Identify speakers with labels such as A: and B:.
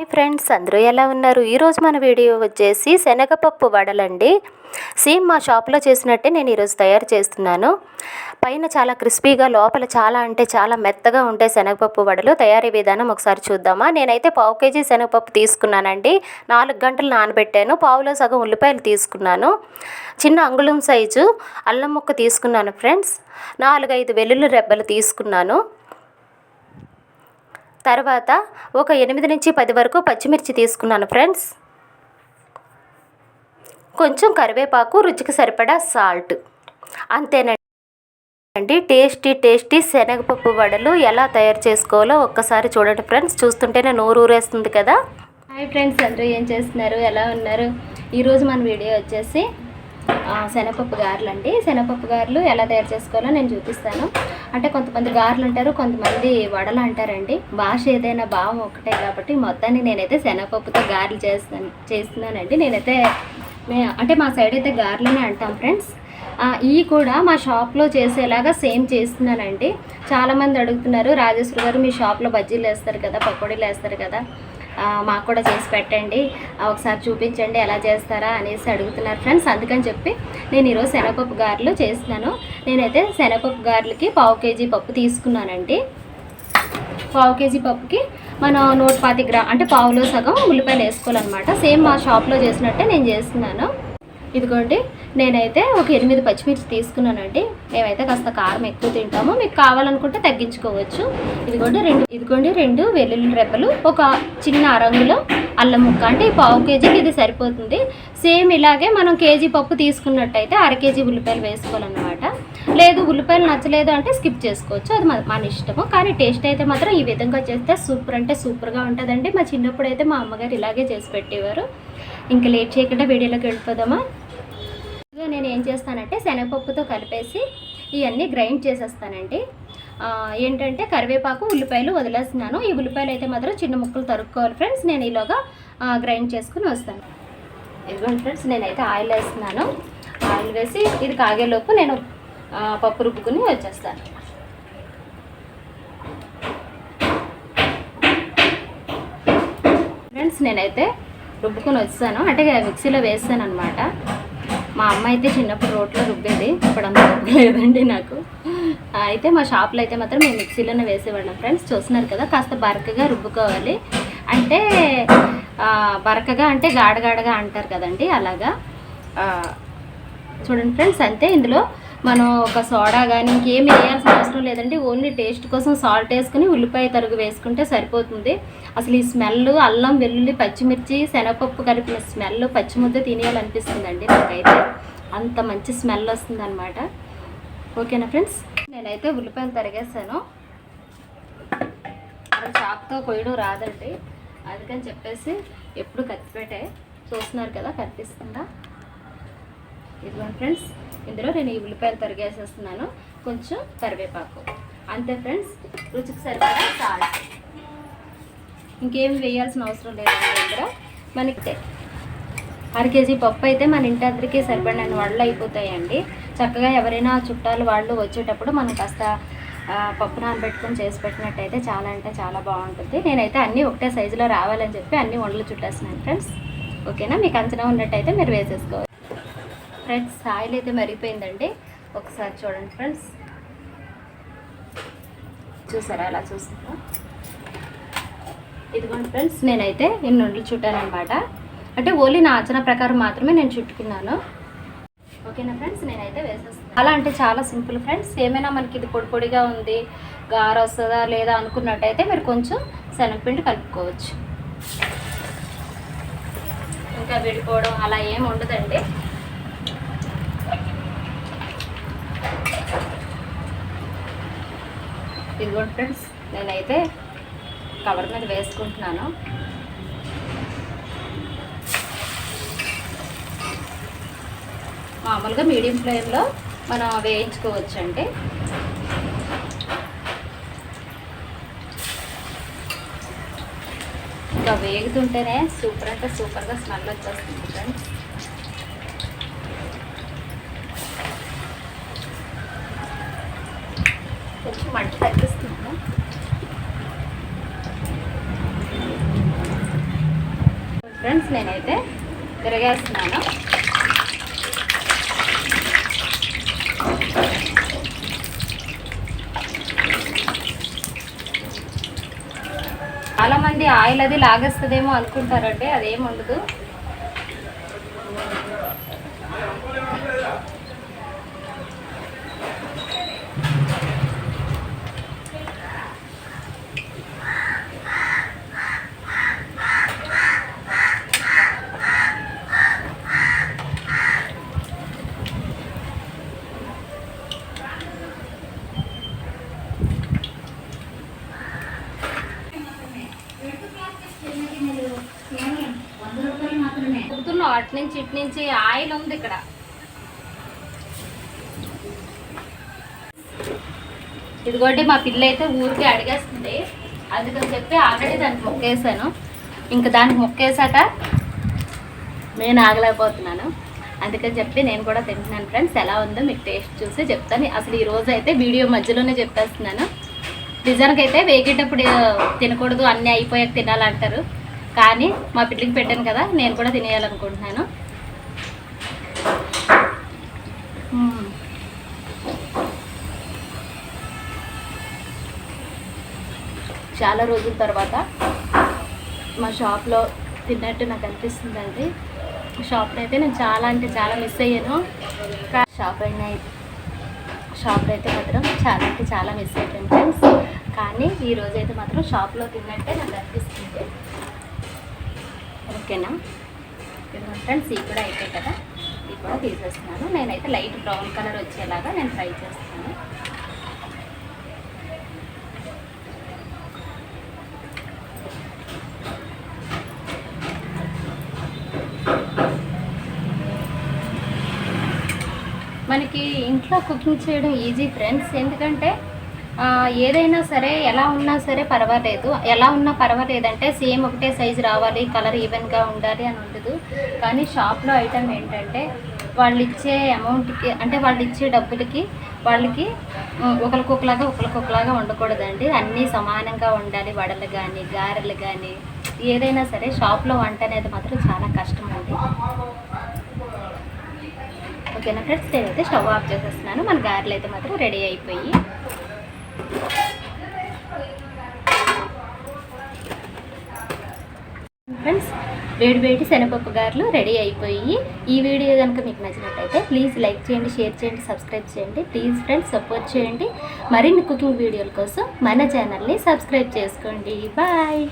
A: Hi friends అందరూ ఎలా ఉన్నారు? ఈరోజు మన వీడియో వచ్చేసి శనగపప్పు వడలండి. సేమ్ మా షాప్లో చేసినట్టే నేను ఈరోజు తయారు చేస్తున్నాను. పైన చాలా క్రిస్పీగా లోపల చాలా అంటే చాలా మెత్తగా ఉండే శనగపప్పు వడలు తయారీ విధానం ఒకసారి చూద్దామా? నేనైతే పావు కేజీ శనగపప్పు తీసుకున్నానండి. నాలుగు గంటలు నానబెట్టాను. పావులో సగం ఉల్లిపాయలు తీసుకున్నాను. చిన్న అంగుళం సైజు అల్లం ముక్క తీసుకున్నాను ఫ్రెండ్స్. నాలుగైదు వెల్లుల్లి రెబ్బలు తీసుకున్నాను. తర్వాత ఒక ఎనిమిది నుంచి పది వరకు పచ్చిమిర్చి తీసుకున్నాను ఫ్రెండ్స్. కొంచెం కరివేపాకు రుచికి సరిపడా సాల్ట్. అంతేనండి టేస్టీ టేస్టీ శనగపప్పు వడలు ఎలా తయారు చేసుకోవాలో ఒక్కసారి చూడండి ఫ్రెండ్స్. చూస్తుంటేనే నోరు ఊరేస్తుంది కదా. హాయ్ ఫ్రెండ్స్ అందరూ ఏం చేస్తున్నారు? ఎలా ఉన్నారు? ఈరోజు మన వీడియో వచ్చేసి శనగపప్పు గారెలు అండి శనగపప్పు గారెలు ఎలా తయారు చేసుకోవాలో నేను చూపిస్తాను. అంటే కొంతమంది గారెలు అంటారు కొంతమంది వడలు అంటారండి. భాష ఏదైనా భావం ఒకటే కాబట్టి మొత్తాన్ని నేనైతే శనగపప్పుతో గారెలు చేస్తాను చేస్తున్నానండి. నేనైతే మే- అంటే మా సైడ్ అయితే గారెలనే అంటాం ఫ్రెండ్స్. ఈ ఇవి కూడా మా షాప్లో చేసేలాగా సేమ్ చేస్తున్నానండి. చాలామంది అడుగుతున్నారు రాజేశ్వరి గారు మీ షాప్లో బజ్జీలు వేస్తారు కదా పకోడీలు వేస్తారు కదా. మాకు కూడా చేసి పెట్టండి. ఒకసారి చూపించండి ఎలా చేస్తారా అనేసి అడుగుతున్నారు ఫ్రెండ్స్. అందుకని చెప్పి నేను ఈరోజు శనగపప్పు గారెలు చేస్తున్నాను. నేనైతే శనగపప్పు గారెలకి పావు కేజీ పప్పు తీసుకున్నానండి. పావు కేజీ పప్పుకి మనం నూట పాతి గ్రా అంటే పావులో సగం ఉల్లిపాయలు వేసుకోవాలన్నమాట. సేమ్ మా షాప్లో చేసినట్టే నేను చేస్తున్నాను. ఇదిగోండి నేనైతే ఒక ఎనిమిది పచ్చిమిర్చి తీసుకున్నానండి. మేమైతే కాస్త కారం ఎక్కువ తింటాము. మీకు కావాలనుకుంటే తగ్గించుకోవచ్చు. ఇదిగోండి రెండు ఇదిగోండి రెండు వెల్లుల్లి రెప్పలు ఒక చిన్న అరంగులో అల్లం ముక్క. అంటే ఈ పావు కేజీకి ఇది సరిపోతుంది. సేమ్ ఇలాగే మనం కేజీ పప్పు తీసుకున్నట్టయితే అర కేజీ ఉల్లిపాయలు వేసుకోవాలన్నమాట. లేదు ఉల్లిపాయలు నచ్చలేదు అంటే స్కిప్ చేసుకోవచ్చు. అది మన ఇష్టము. కానీ టేస్ట్ అయితే మాత్రం ఈ విధంగా చేస్తే సూపర్ అంటే సూపర్గా ఉంటుందండి. మా చిన్నప్పుడు అయితే మా అమ్మగారు ఇలాగే చేసి పెట్టేవారు. ఇంకా లేట్ చేయకుండా వీడియోలోకి వెళ్ళిపోదామా ఇదిగో నేను ఏం చేస్తానంటే శనగపప్పుతో కలిపేసి ఇవన్నీ గ్రైండ్ చేసేస్తానండి. ఏంటంటే కరివేపాకు ఉల్లిపాయలు వదిలేస్తున్నాను. ఈ ఉల్లిపాయలు అయితే మాత్రం చిన్న ముక్కలు తరుక్కోవాలి ఫ్రెండ్స్. నేను ఈలోగా గ్రైండ్ చేసుకుని వస్తాను. ఇదిగోండి ఫ్రెండ్స్ నేనైతే ఆయిల్ వేస్తున్నాను. ఆయిల్ వేసి ఇది కాగేలోపు నేను పప్పు రుబ్బుకుని వచ్చేస్తాను. ఫ్రెండ్స్ నేనైతే రుబ్బుకొని వచ్చాను అంటే మిక్సీలో వేస్తాను అనమాట మా అమ్మ అయితే చిన్నప్పుడు రోట్లో రుబ్బేది ఇప్పుడు అంత లేదండి నాకు. అయితే మా షాప్లో అయితే మాత్రం మేము మిక్సీలోనే వేసేవాళ్ళం ఫ్రెండ్స్. చూస్తున్నారు కదా కాస్త బరకగా రుబ్బుకోవాలి. అంటే బరకగా అంటే గాడగాడగా అంటారు కదండి అలాగా. చూడండి ఫ్రెండ్స్ అంతే ఇందులో మనం ఒక సోడా కానీ ఇంకేం వేయాల్సిన అవసరం లేదండి. ఓన్లీ టేస్ట్ కోసం సాల్ట్ వేసుకుని ఉల్లిపాయ తరుగు వేసుకుంటే సరిపోతుంది. అసలు ఈ స్మెల్ అల్లం వెల్లుల్లి పచ్చిమిర్చి శనగపప్పు కలిపిన స్మెల్ పచ్చిముద్ద తినేయాలనిపిస్తుందండి నాకైతే. అంత మంచి స్మెల్ వస్తుంది అనమాట ఓకేనా ఫ్రెండ్స్? నేనైతే ఉల్లిపాయలు తరిగేసాను అసలు చాక్తో కొయ్యడం రాదండి. అందుకని చెప్పేసి ఎప్పుడు కత్తిపెట్టే చూస్తున్నారు కదా కనిపిస్తుందా? ఇదిగోండి ఫ్రెండ్స్. ఇందులో నేను ఈ ఉల్లిపాయలు తరిగేసేస్తున్నాను. కొంచెం కరివేపాకు. అంతే ఫ్రెండ్స్ రుచికి సరిపడా సాల్ట్. ఇంకేం వేయాల్సిన అవసరం లేదండి ఇందులో. మనకి అర కేజీ పప్పు అయితే మన ఇంటి అందరికీ సరిపడిన వాళ్ళు అయిపోతాయండి. చక్కగా ఎవరైనా చుట్టాలు వాళ్ళు వచ్చేటప్పుడు మనం కాస్త పప్పు నానబెట్టుకొని చేసి పెట్టినట్టయితే చాలా అంటే చాలా బాగుంటుంది. నేనైతే అన్నీ ఒకటే సైజులో రావాలని చెప్పి అన్ని వండలు చుట్టేస్తున్నాను ఫ్రెండ్స్. ఓకేనా? మీకు అంచనా ఉన్నట్టయితే మీరు వేసేసుకోవాలి ఫ్రెండ్స్ సాయిల్ అయితే మరిగిపోయిందండి ఒకసారి చూడండి ఫ్రెండ్స్. చూసారా అలా చూస్తున్నా ఇదిగోండి ఫ్రెండ్స్ నేనైతే ఎన్ని వంటలు చుట్టానమాట అంటే ఓన్లీ నా ఆచరణ ప్రకారం మాత్రమే నేను చుట్టుకున్నాను. ఓకేనా ఫ్రెండ్స్? నేనైతే వేసేస్తాను అలా అంటే చాలా సింపుల్ ఫ్రెండ్స్. ఏమైనా మనకి ఇది పొడి పొడిగా ఉంది గార వస్తుందా లేదా అనుకున్నట్టయితే మీరు కొంచెం శనగపిండి కలుపుకోవచ్చు. ఇంకా విడిపోవడం అలా ఏం ఉండదండి. ఇదిగోండి ఫ్రెండ్స్ నేనైతే కవర్ మీద వేసుకుంటున్నాను. మామూలుగా మీడియం ఫ్లేమ్లో మనం వేయించుకోవచ్చు అండి ఇంకా వేగుతుంటేనే సూపర్ అంటే సూపర్గా స్మెల్ వచ్చేస్తుంది ఫ్రెండ్స్ కొంచెం మంట తగ్గిస్తున్నాను. ఫ్రెండ్స్ నేనైతే తిరగేస్తున్నాను. చాలా మంది ఆయిల్ అది లాగేస్తుందేమో అనుకుంటారంటే అదేం ఉండదు. చెప్తున్నావు అటు నుంచి ఇటు నుంచి ఆయిల్ ఉంది ఇక్కడ. ఇదిగోండి మా పిల్ల అయితే ఊరికి అడిగేస్తుంది. అందుకని చెప్పి ఆల్రెడీ దానికి మొక్కేసాను. ఇంకా దానికి మొక్కేసాక నేను ఆగలేకపోతున్నాను. అందుకని చెప్పి నేను కూడా తింటున్నాను ఫ్రెండ్స్. ఎలా ఉందో మీకు టేస్ట్ చూసి చెప్తాను. అసలు ఈ రోజు అయితే వీడియో మధ్యలోనే చెప్పేస్తున్నాను. నిజానికి అయితే వేగేటప్పుడు తినకూడదు అన్నీ అయిపోయాక తినాలంటారు. కానీ మా పిల్లికి పెట్టాను కదా నేను కూడా తినేయాలనుకుంటున్నాను. చాలా రోజుల తర్వాత మా షాప్లో తిన్నట్టు నాకు అనిపిస్తుందండి. షాప్లో అయితే నేను చాలా అంటే చాలా మిస్ అయ్యాను. షాప్ అయినా షాప్లో అయితే మాత్రం చాలా అంటే చాలా మిస్ అయిపోయాను ఫ్రెండ్స్ కానీ ఈ మాత్రం షాప్లో తిన్నట్టే నాకు అనిపిస్తుంది. ఓకేనా? ఫ్రెండ్స్ ఇవి కూడా అయిపోయాయి కదా ఇవి కూడా తీసేస్తున్నాను. నేనైతే లైట్ బ్రౌన్ కలర్ వచ్చేలాగా నేను ఫ్రై చేస్తున్నాను మనకి ఇంట్లో కుకింగ్ చేయడం ఈజీ ఫ్రెండ్స్ ఎందుకంటే ఏదైనా సరే ఎలా ఉన్నా సరే పర్వాలేదు. ఎలా ఉన్నా పర్వాలేదంటే సేమ్ ఒకటే సైజు రావాలి కలర్ ఈవెన్గా ఉండాలి అని ఉండదు. కానీ షాప్లో ఐటెం ఏంటంటే వాళ్ళు ఇచ్చే అమౌంట్కి అంటే వాళ్ళు ఇచ్చే డబ్బులకి వాళ్ళకి ఒకరికొకలాగా ఒకరికొకలాగా ఉండకూడదండి. అన్నీ సమానంగా ఉండాలి. వడలు కానీ గారెలు కానీ ఏదైనా సరే షాప్లో వంట అనేది మాత్రం చాలా కష్టం అండి ఓకేనా ఫ్రెండ్స్? నేనైతే స్టవ్ ఆఫ్ చేసేస్తున్నాను. మన గారెలు అయితే మాత్రం రెడీ అయిపోయి ఫ్రెండ్స్ వేడి వేడి శనగపప్పు గారెలు రెడీ అయిపోయి ఈ వీడియో కనుక మీకు నచ్చినట్టయితే ప్లీజ్ లైక్ చేయండి షేర్ చేయండి సబ్స్క్రైబ్ చేయండి. ప్లీజ్ ఫ్రెండ్స్ సపోర్ట్ చేయండి. మరిన్ని కుకింగ్ వీడియోల కోసం మన ఛానల్ని సబ్స్క్రైబ్ చేసుకోండి. బాయ్